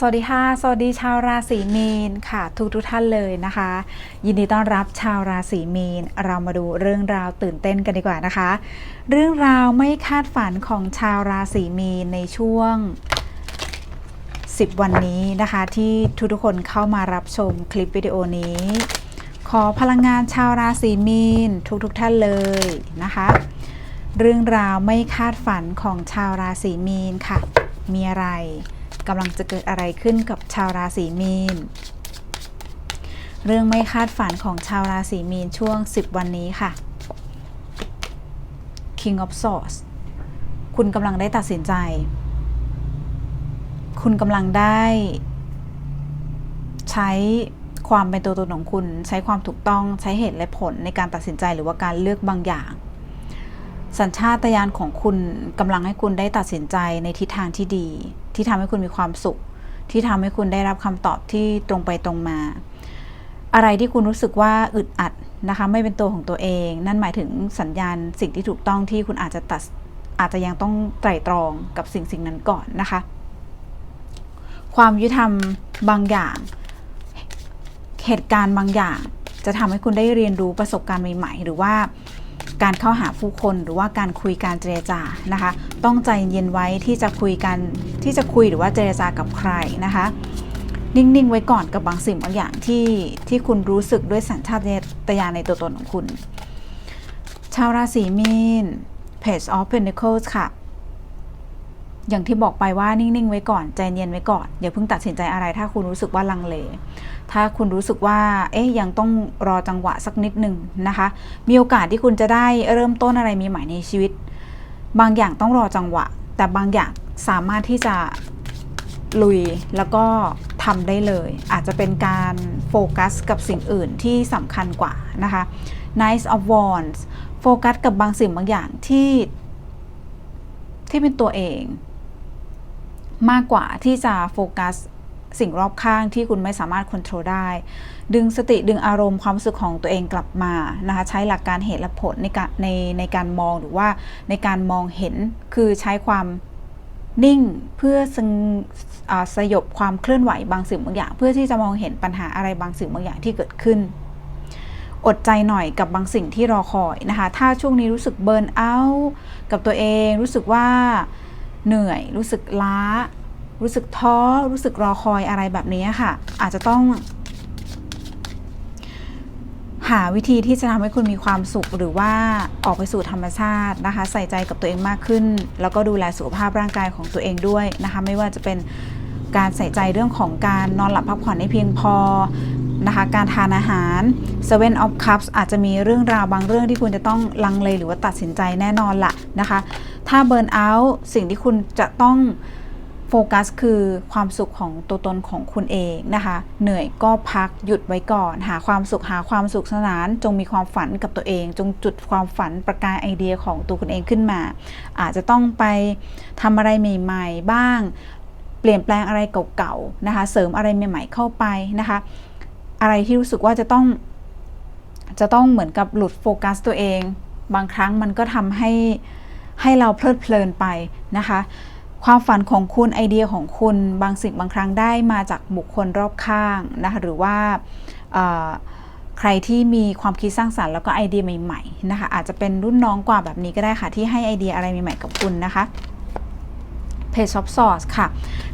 สวัสดีค่ะ สวัสดีชาวราศีมีนค่ะ ทุกทุกท่านเลยนะคะ ยินดีต้อนรับชาวราศีมีน เรามาดูเรื่องราวตื่นเต้นกันดีกว่านะคะ เรื่องราวไม่คาดฝันของชาวราศีมีนในช่วง 10 วันนี้นะคะ ที่ทุกๆคนเข้ามารับชมคลิปวิดีโอนี้ ขอพลังงานชาวราศีมีน ทุกๆทท่านเลยนะคะ เรื่องราวไม่คาดฝันของชาวราศีมีนค่ะ มีอะไร กำลังจะเกิดอะไรขึ้นกับชาวราศีมีน เรื่องไม่คาดฝันของชาวราศีมีนช่วง 10 วันนี้ค่ะ King of Swords คุณกำลังได้ตัดสินใจ คุณกำลังได้ ใช้ความเป็นตัวตนของคุณ ใช้ความถูกต้องใช้เหตุและผลในการตัดสินใจหรือว่าการเลือกบางอย่างสัญชาตญาณของคุณกำลังให้คุณได้ตัดสินใจในทิศทางที่ดี ที่ทำให้คุณมีความสุข ที่ทำให้คุณได้รับคำตอบที่ตรงไปตรงมา อะไรที่คุณรู้สึกว่าอึดอัดนะคะไม่เป็นตัวของตัวเอง นั่นหมายถึงสัญญาณสิ่งที่ถูกต้องที่คุณอาจจะตัดอาจจะยังต้องไตร่ตรองกับสิ่งสิ่งนั้นก่อนนะคะ ความยุติธรรมบางอย่าง เหตุการณ์บางอย่าง จะทำให้คุณได้เรียนรู้ประสบการณ์ใหม่ ๆ หรือว่า การเข้าหาผู้คนหรือว่าการคุยการเจรจานะคะ ต้องใจเย็นไว้ที่จะคุยกันที่จะคุยหรือว่าเจรจากับใครนะคะ นิ่งๆไว้ก่อนกับบางสิ่งบางอย่างที่ที่คุณรู้สึกด้วยสัญชาตญาณในตัวตนของคุณ ชาวราศีมีน Page of Pentacles ค่ะ อย่างที่บอกไปว่านิ่ง ๆ ไว้ก่อนใจเย็นไว้ก่อน อย่าเพิ่งตัดสินใจอะไร ถ้าคุณรู้สึกว่าลังเล ถ้าคุณรู้สึกว่า เอ๊ยยังต้องรอจังหวะสักนิดหนึ่งนะคะ มีโอกาสที่คุณจะได้เริ่มต้นอะไรมีใหม่ในชีวิต บางอย่างต้องรอจังหวะ แต่บางอย่างสามารถที่จะลุยแล้วก็ทำได้เลย อาจจะเป็นการโฟกัสกับสิ่งอื่นที่สำคัญกว่านะคะ Nice of Wands โฟกัสกับบางสิ่งบางอย่างที่ที่เป็นตัวเอง มากกว่าที่จะโฟกัสสิ่งรอบข้างที่คุณไม่สามารถควบคุมได้ ดึงสติดึงอารมณ์ความรู้สึกของตัวเองกลับมานะคะใช้หลักการเหตุและผลในการในในการมองหรือว่าในการมองเห็นคือใช้ความนิ่งเพื่อสงสยบความเคลื่อนไหวบางสิ่งบางอย่าง เพื่อที่จะมองเห็นปัญหาอะไรบางสิ่งบางอย่างที่เกิดขึ้น อดใจหน่อยกับบางสิ่งที่รอคอยนะคะ ถ้าช่วงนี้รู้สึกเบิร์นเอาท์กับตัวเองรู้สึกว่า เหนื่อย รู้สึกล้า รู้สึกท้อ รู้สึกรอคอยอะไรแบบนี้ค่ะ อาจจะต้อง หาวิธีที่จะทำให้คุณมีความสุขหรือว่าออกไปสู่ธรรมชาตินะคะ ใส่ใจกับตัวเองมากขึ้น แล้วก็ดูแลสุขภาพร่างกายของตัวเองด้วยนะคะ ไม่ว่าจะเป็นการใส่ใจเรื่องของการนอนหลับพักผ่อนให้เพียงพอ นะคะการทานอาหาร Seven of Cups อาจจะมีเรื่องราวบางเรื่องที่คุณจะต้องลังเลหรือว่าตัดสินใจแน่นอนละนะคะ ถ้าเบิร์นเอาท์สิ่งที่คุณจะต้องโฟกัสคือความสุขของตัวตนของคุณเองนะคะ เหนื่อยก็พักหยุดไว้ก่อน หาความสุขหาความสุขสนาน จงมีความฝันกับตัวเอง จงจุดความฝันประกายไอเดียของตัวคุณเองขึ้นมา อาจจะต้องไปทำอะไรใหม่ๆ บ้าง เปลี่ยนแปลงอะไรเก่าๆนะคะ เสริมอะไรใหม่ ๆ เข้าไปนะคะ อะไรที่รู้สึกว่าจะต้อง จะต้องเหมือนกับหลุดโฟกัสตัวเอง บางครั้งมันก็ทำให้ให้เราเพลิดเพลินไปนะคะ ความฝันของคุณไอเดียของคุณบางสิ่งบางครั้งได้มาจากบุคคลรอบข้างนะคะหรือว่าใครที่มีความคิดสร้างสรรค์แล้วก็ไอเดียใหม่ๆนะคะอาจจะเป็นรุ่นน้องกว่าแบบนี้ก็ได้ค่ะที่ให้ไอเดียอะไรใหม่ๆกับคุณนะคะ เพจช็อปซอสค่ะ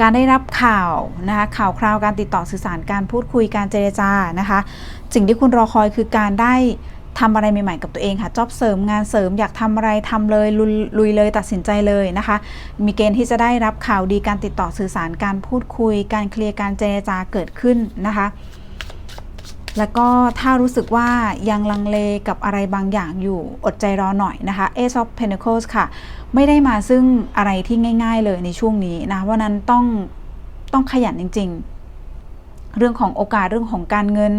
การได้รับข่าวนะคะข่าวคราวการติดต่อสื่อสารการพูดคุยการเจรจานะคะสิ่งที่คุณรอคอยคือการได้ทำอะไรใหม่ๆกับตัวเองค่ะ จอบเสริมงานเสริมอยากทำอะไรทำเลยลุยลุยเลยตัดสินใจเลยนะคะ มีเกณฑ์ที่จะได้รับข่าวดีการติดต่อสื่อสารการพูดคุย การเคลียร์การเจรจาเกิดขึ้นนะคะ แล้วก็ถ้ารู้สึกว่ายังลังเลกับอะไรบางอย่างอยู่อดใจรอหน่อยนะคะ Ace of Pentacles ค่ะ ไม่ได้มาซึ่งอะไรที่ง่าย ๆ เลยในช่วงนี้นะว่าะนั้นต้องต้องขยันจริง ๆ เรื่องของโอกาสเรื่องของการเงิน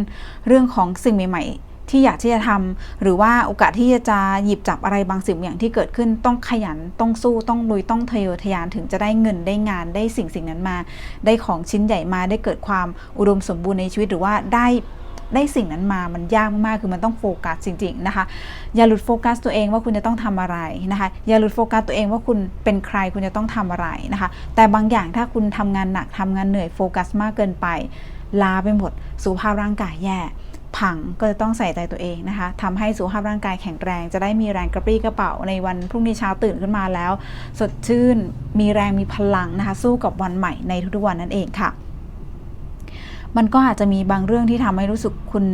เรื่องของสิ่งใหม่ ๆที่อยากที่จะทำหรือว่าโอกาสที่จะหยิบจับอะไรบางสิ่งบางอย่างที่เกิดขึ้นต้องขยันต้องสู้ต้องลุยต้องทะเยอทะยานถึงจะได้เงินได้งานได้สิ่งสิ่งนั้นมา ได้ของชิ้นใหญ่มาได้เกิดความอุดมสมบูรณ์ในชีวิตหรือว่าได้ ได้สิ่งนั้นมามันยากมากคือมันต้องโฟกัสจริงๆนะคะ อย่าหลุดโฟกัสตัวเองว่าคุณจะต้องทำอะไรนะคะ อย่าหลุดโฟกัสตัวเองว่าคุณเป็นใครคุณจะต้องทำอะไรนะคะ แต่บางอย่างถ้าคุณทำงานหนักทำงานเหนื่อยโฟกัสมากเกินไปลาไปหมดสุขภาพร่างกายแย่พังก็จะต้องใส่ใจตัวเองนะคะทำให้สุขภาพร่างกายแข็งแรง จะได้มีแรงกระปรี้กระเป๋าในวันพรุ่งนี้เช้าตื่นขึ้นมาแล้ว สดชื่น มีแรงมีพลังนะคะ สู้กับวันใหม่ในทุกๆวันนั่นเองค่ะ มันก็อาจจะมีบางเรื่องที่ทำให้รู้สึกคุณ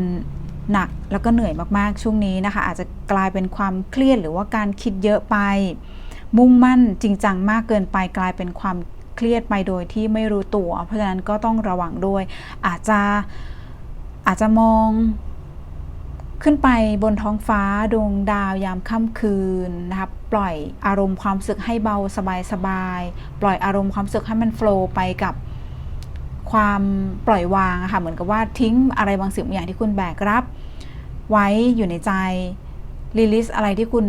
หนักแล้วก็เหนื่อยมากๆช่วงนี้นะคะ อาจจะกลายเป็นความเครียดหรือว่าการคิดเยอะไป มุ่งมั่นจริงจังมากเกินไปกลายเป็นความเครียดไปโดยที่ไม่รู้ตัว เพราะฉะนั้นก็ต้องระวังด้วย อาจจะอาจจะมองขึ้นไปบนท้องฟ้าดวงดาวยามค่ำคืนนะคะปล่อยอารมณ์ความสึกให้เบาสบายๆปล่อยอารมณ์ความสึกให้มันโฟล์ไปกับ ความปล่อยวางอะค่ะเหมือนกับว่าทิ้งอะไรบางสิ่งบางอย่างที่คุณแบกรับ ไว้อยู่ในใจรีลิสอะไรที่คุณ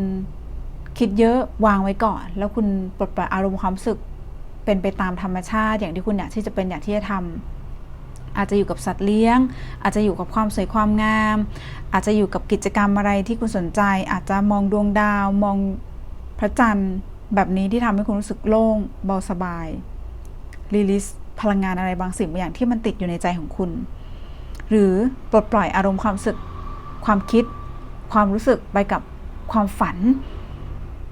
คิดเยอะวางไว้ก่อน แล้วคุณปลดปล่อยอารมณ์ความรู้สึกเป็นไปตามธรรมชาติ อย่างที่คุณอยากที่จะเป็นอยากที่จะทำอาจจะอยู่กับสัตว์เลี้ยง อาจจะอยู่กับความสวยความงาม อาจจะอยู่กับกิจกรรมอะไรที่คุณสนใจ อาจจะมองดวงดาวมองพระจันทร์แบบนี้ที่ทำให้คุณรู้สึกโล่งเบาสบายรีลิส พลังงานอะไรบางสิ่งบางอย่างที่มันติดอยู่ในใจของคุณ หรือปลดปล่อยอารมณ์ความรู้สึก ความคิด ความรู้สึกไปกับความฝัน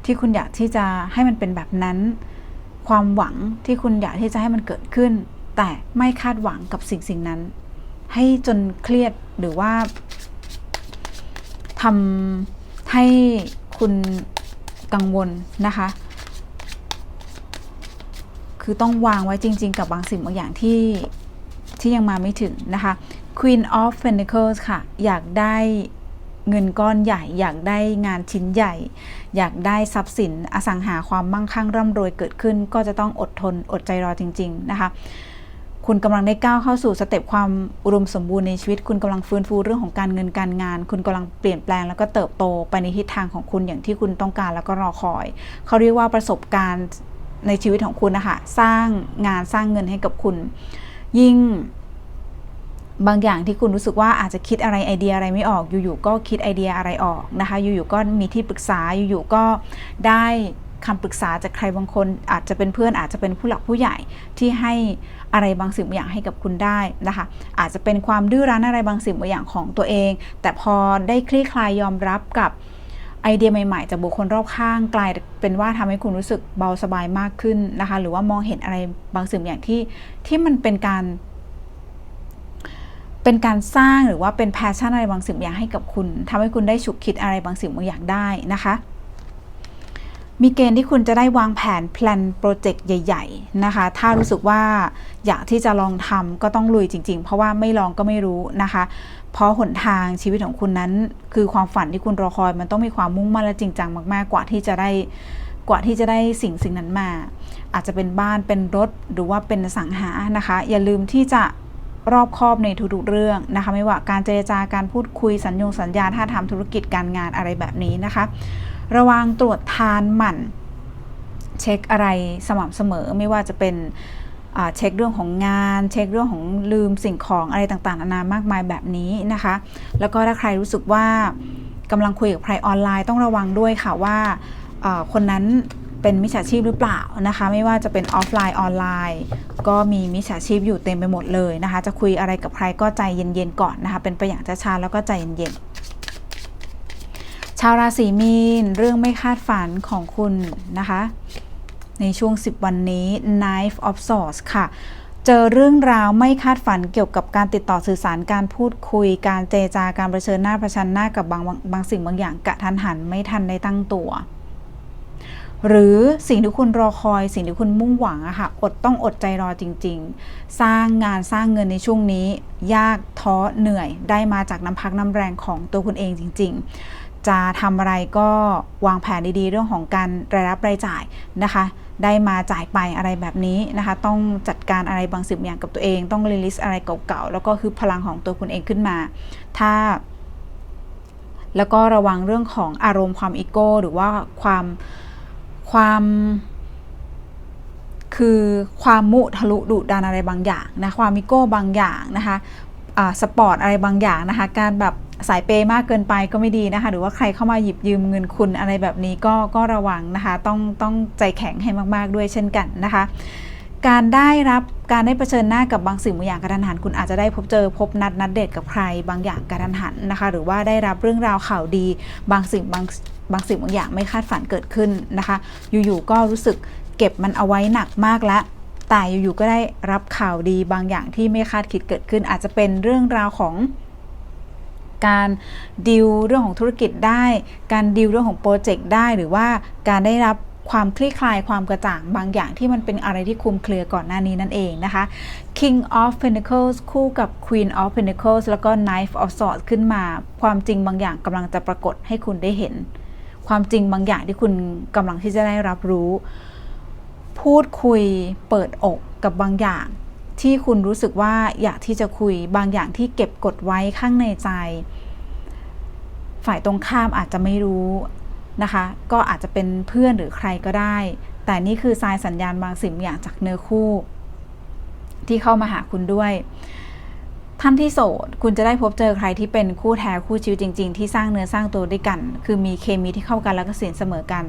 ที่คุณอยากที่จะให้มันเป็นแบบนั้น ความหวังที่คุณอยากที่จะให้มันเกิดขึ้น แต่ไม่คาดหวังกับสิ่งสิ่งนั้น ให้จนเครียดหรือว่าทำให้คุณกังวลนะคะ คือต้องวางไว้จริง ๆ กับบางสิ่งบางอย่างที่ที่ยังมาไม่ถึงนะคะ Queen of Pentacles ค่ะ อยากได้เงินก้อนใหญ่ อยากได้งานชิ้นใหญ่ อยากได้ทรัพย์สินอสังหาความมั่งคั่งร่ำรวยเกิดขึ้น ก็จะต้องอดทนอดใจรอจริง ๆ นะคะ คุณกำลังได้ก้าวเข้าสู่สเต็ปความอุดมสมบูรณ์ในชีวิต คุณกำลังฟื้นฟูเรื่องของการเงินการงาน คุณกำลังเปลี่ยนแปลงแล้วก็เติบโตไปในทิศทางของคุณอย่างที่คุณต้องการแล้วก็รอคอย เขาเรียกว่าประสบการณ์ ในชีวิตของคุณนะคะสร้างงานสร้างเงินให้กับคุณ ยิ่งบางอย่างที่คุณรู้สึกว่าอาจจะคิดอะไรไอเดียอะไรไม่ออก อยู่ๆก็คิดไอเดียอะไรออกนะคะ อยู่ๆก็มีที่ปรึกษาอยู่ๆก็ได้คำปรึกษาจากใครบางคนอาจจะเป็นเพื่อนอาจจะเป็นผู้หลักผู้ใหญ่ที่ให้อะไรบางสิ่งบางอย่างให้กับคุณได้นะคะ อาจจะเป็นความดื้อรั้นอะไรบางสิ่งบางอย่างของตัวเอง แต่พอได้คลี่คลายยอมรับกับ ไอเดียใหม่ ๆ จากบุคคลรอบข้างกลายเป็นว่าทำให้คุณรู้สึกเบาสบายมากขึ้นนะคะ หรือว่ามองเห็นอะไรบางสิ่งอย่างที่ที่มันเป็นการ เป็นการสร้างหรือว่าเป็นแพชชั่นอะไรบางสิ่งบางอย่างให้กับคุณทำให้คุณได้ฉุกคิดอะไรบางสิ่งบางอย่างได้นะคะ มีเกณฑ์ที่คุณจะได้วางแผนแพลนโปรเจกต์ใหญ่ ๆ นะคะ ถ้ารู้สึกว่าอยากที่จะลองทำก็ต้องลุยจริง ๆ เพราะว่าไม่ลองก็ไม่รู้นะคะ เพราะหนทางชีวิตของคุณนั้น คือความฝันที่คุณรอคอยมันต้องมีความมุ่งมั่นและจริงจังมากๆ กว่าที่จะได้กว่าที่จะได้สิ่งสิ่งนั้นมา อาจจะเป็นบ้านเป็นรถหรือว่าเป็นสังหานะคะ อย่าลืมที่จะรอบคอบในทุกๆเรื่องนะคะ ไม่ว่าการเจรจาการพูดคุยสัญญงสัญญาถ้าทำธุรกิจการงานอะไรแบบนี้นะคะ ระวังตรวจทานหมั่น เช็คอะไรสม่ำเสมอไม่ว่าจะเป็น เช็คเรื่องของงาน เช็คเรื่องของลืมสิ่งของอะไรต่างๆนานามากมายแบบนี้นะคะ แล้วก็ถ้าใครรู้สึกว่ากำลังคุยกับใครออนไลน์ต้องระวังด้วยค่ะว่าคนนั้นเป็นมิจฉาชีพหรือเปล่านะคะ ไม่ว่าจะเป็นออฟไลน์ออนไลน์ ก็มีมิจฉาชีพอยู่เต็มไปหมดเลยนะคะ จะคุยอะไรกับใครก็ใจเย็นๆก่อนนะคะ เป็นไปอย่างช้าๆแล้วก็ใจเย็นๆชาวราศีมีนเรื่องไม่คาดฝันของคุณนะคะ ในช่วง 10 วันนี้ Knife of Swords ค่ะ เจอเรื่องราวไม่คาดฝันเกี่ยวกับการติดต่อสื่อสารการพูดคุย การเจรจาการเผชิญหน้าประชันหน้ากับบางบางสิ่งบางอย่างกะทันหันไม่ทันได้ตั้งตัว หรือสิ่งที่คุณรอคอยสิ่งที่คุณมุ่งหวังอะค่ะอดต้องอดใจรอจริง ๆ สร้างงานสร้างเงินในช่วงนี้ ยากท้อเหนื่อยได้มาจากน้ำพักน้ำแรงของตัวคุณเองจริง ๆ จะทำอะไรก็วางแผนดีๆ เรื่องของการรายรับรายจ่ายนะคะ ได้มาจ่ายไปอะไรแบบนี้นะคะ ต้องจัดการอะไรบางสิ่งอย่างกับตัวเอง ต้องรีลิสอะไรเก่าๆ แล้วก็คือพลังของตัวคุณเองขึ้นมา ถ้า แล้วก็ระวังเรื่องของอารมณ์ความอีโก้ หรือว่าความความคือความมุทะลุดุดันอะไรบางอย่างนะความมิโก้บางอย่างนะคะอ่าสปอร์ตอะไรบางอย่างนะคะ การแบบ สายเปย์มากเกินไปก็ไม่ดีนะคะ หรือว่าใครเข้ามาหยิบยืมเงินคุณอะไรแบบนี้ก็ก็ระวังนะคะ ต้องต้องใจแข็งให้มาก ๆ ด้วยเช่นกันนะคะ การได้รับการได้เผชิญหน้ากับบางสิ่งบางอย่างกระทันหัน คุณอาจจะได้พบเจอพบนัดนัดเดทกับใครบางอย่างกระทันหันนะคะ หรือว่าได้รับเรื่องราวข่าวดี บางสิ่งบางบางสิ่งบางอย่างไม่คาดฝันเกิดขึ้นนะคะ อยู่ๆก็รู้สึกเก็บมันเอาไว้หนักมากแล้วแต่อยู่ๆก็ได้รับข่าวดีบางอย่างที่ไม่คาดคิดเกิดขึ้น อาจจะเป็นเรื่องราวของ การดิวเรื่องของธุรกิจได้ การดิวเรื่องของโปรเจกต์ได้ หรือว่าการได้รับความคลี่คลายความกระจ่างบางอย่างที่มันเป็นอะไรที่คลุมเครือก่อนหน้านี้นั่นเองนะคะ King of Pentacles คู่กับ Queen of Pentacles แล้วก็ Knife of Swords ขึ้นมา ความจริงบางอย่างกำลังจะปรากฏให้คุณได้เห็น ความจริงบางอย่างที่คุณกำลังที่จะได้รับรู้ พูดคุยเปิดอกกับบางอย่าง ที่คุณรู้สึกว่าอยากที่จะคุยบางอย่างที่เก็บกดไว้ข้างในใจ ฝ่ายตรงข้ามอาจจะไม่รู้นะคะ ก็อาจจะเป็นเพื่อนหรือใครก็ได้ แต่นี่คือทรายสัญญาณบางสิ่งบางอย่างจากเนื้อคู่ ที่เข้ามาหาคุณด้วย ท่านที่โสดคุณจะได้พบเจอใครที่เป็นคู่แท้คู่ชีวิตจริง ๆ ที่สร้างเนื้อสร้างตัวด้วยกัน คือมีเคมีที่เข้ากันแล้วก็สินเสมอกัน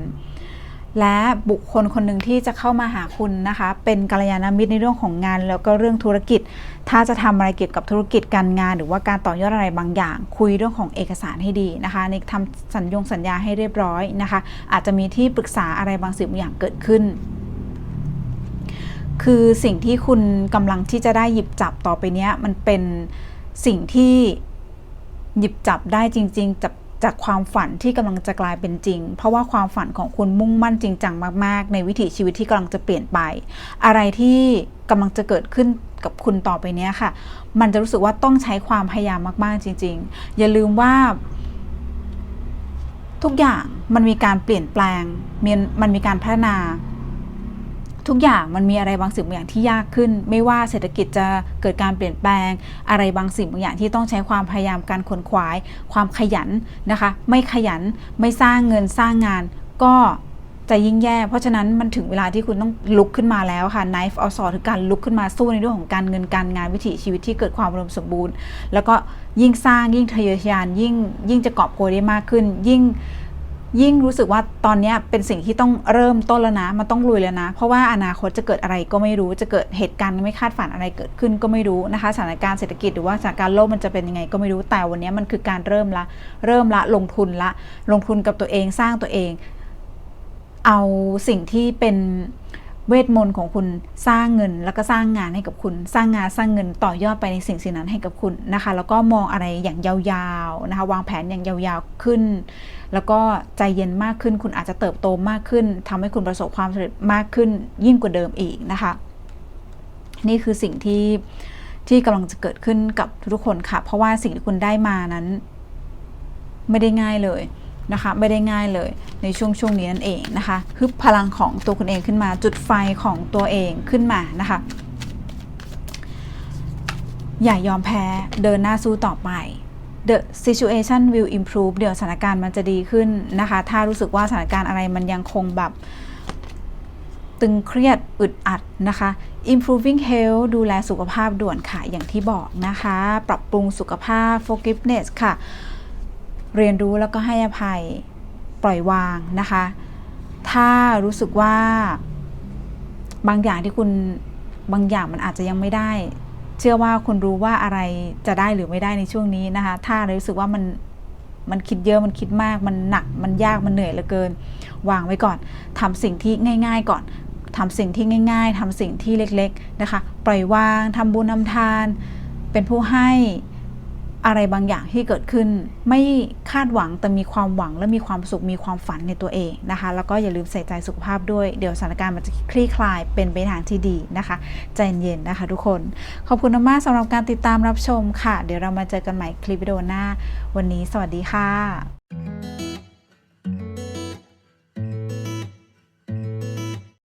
และบุคคลคนหนึ่งที่จะเข้ามาหาคุณนะคะ เป็นกัลยาณมิตรในเรื่องของงาน แล้วก็เรื่องธุรกิจ ถ้าจะทำอะไรเกี่ยวกับธุรกิจการงาน หรือว่าการต่อยอดอะไรบางอย่าง คุยเรื่องของเอกสารให้ดีนะคะในทำสัญญงสัญญาให้เรียบร้อยนะคะ อาจจะมีที่ปรึกษาอะไรบางสิ่งบางอย่างเกิดขึ้น คือสิ่งที่คุณกำลังที่จะได้หยิบจับต่อไปเนี้ยมันเป็นสิ่งที่หยิบจับได้จริง ๆจาก จากความฝันที่กำลังจะกลายเป็นจริง เพราะว่าความฝันของคุณมุ่งมั่นจริงจังมาก ๆ ในวิถีชีวิตที่กำลังจะเปลี่ยนไป อะไรที่กำลังจะเกิดขึ้นกับคุณต่อไปเนี้ยค่ะ มันจะรู้สึกว่าต้องใช้ความพยายามมากๆจริง ๆ อย่าลืมว่า ทุกอย่างมันมีการเปลี่ยนแปลง มันมีการพัฒนา ทุกอย่างมันมีอะไรบางสิ่งบางอย่างที่ยากขึ้น ไม่ว่าเศรษฐกิจจะเกิดการเปลี่ยนแปลง อะไรบางสิ่งบางอย่างที่ต้องใช้ความพยายามการขนขวาย ความขยันนะคะ ไม่ขยันไม่สร้างเงินสร้างงาน ก็จะยิ่งแย่ เพราะฉะนั้นมันถึงเวลาที่คุณต้องลุกขึ้นมาแล้วค่ะ knife or sword คือการลุกขึ้นมาสู้ในเรื่องของการเงินการงานวิถีชีวิตที่เกิดความอุดมสมบูรณ์ แล้วก็ยิ่งสร้างยิ่งทะเยอทะยานยิ่งยิ่งจะกอบโกยได้มากขึ้น ยิ่ง ยิ่งรู้สึกว่าตอนนี้เป็นสิ่งที่ต้องเริ่มต้นแล้วนะ มันต้องลุยแล้วนะ เพราะว่าอนาคตจะเกิดอะไรก็ไม่รู้ จะเกิดเหตุการณ์ไม่คาดฝันอะไรเกิดขึ้นก็ไม่รู้นะคะ สถานการณ์เศรษฐกิจหรือว่าสถานการณ์โลกมันจะเป็นยังไงก็ไม่รู้ แต่วันนี้มันคือการเริ่มละ เริ่มละลงทุนละ ลงทุนกับตัวเองสร้างตัวเอง เอาสิ่งที่เป็น เวทมนต์ของคุณสร้างเงิน แล้วก็สร้างงานให้กับคุณ สร้างงานสร้างเงินต่อยอดไปในสิ่งสิ่งนั้นให้กับคุณนะคะ แล้วก็มองอะไรอย่างยาวๆนะคะ วางแผนอย่างยาวๆขึ้น แล้วก็ใจเย็นมากขึ้น คุณอาจจะเติบโตมากขึ้นทำให้คุณประสบความสำเร็จมากขึ้นยิ่งกว่าเดิมอีกนะคะ นี่คือสิ่งที่ที่กำลังจะเกิดขึ้นกับทุกๆคนค่ะ เพราะว่าสิ่งที่คุณได้มานั้น ไม่ได้ง่ายเลย นะคะไม่ได้ง่ายเลยในช่วงช่วงนี้นั่นเองนะคะฮึบพลังของตัวคุณเองขึ้นมาจุดไฟของตัวเองขึ้นมานะคะอย่ายอมแพ้เดินหน้าสู้ต่อไป the situation will improve เดี๋ยวสถานการณ์มันจะดีขึ้นนะคะ ถ้ารู้สึกว่าสถานการณ์อะไรมันยังคงแบบ ตึงเครียดอึดอัดนะคะ improving health ดูแลสุขภาพด่วนค่ะ อย่างที่บอกนะคะ ปรับปรุงสุขภาพ forgiveness ค่ะ เรียนรู้แล้วก็ให้อภัยปล่อยวางนะคะ ถ้ารู้สึกว่า บางอย่างที่คุณบางอย่างมันอาจจะยังไม่ได้ เชื่อว่าคุณรู้ว่าอะไรจะได้หรือไม่ได้ในช่วงนี้นะคะ ถ้ารู้สึกว่ามันมันคิดเยอะมันคิดมาก มันหนักมันยากมันเหนื่อยเหลือเกิน วางไว้ก่อนทำสิ่งที่ง่าย ๆ ก่อนทำสิ่งที่ง่าย ๆทำสิ่งที่เล็ก ๆ นะคะ ปล่อยวางทำบุญทำทาน เป็นผู้ให้ อะไรบางอย่างที่เกิดขึ้น ไม่คาดหวังแต่มีความหวังและมีความสุขมีความฝันในตัวเองนะคะ แล้วก็อย่าลืมใส่ใจสุขภาพด้วยเดี๋ยวสถานการณ์มันจะคลี่คลายเป็นไปทางที่ดีนะคะ ใจเย็นๆนะคะทุกคน ขอบคุณมากสำหรับการติดตามรับชมค่ะ เดี๋ยวเรามาเจอกันใหม่คลิปวิดีโอหน้า วันนี้สวัสดีค่ะ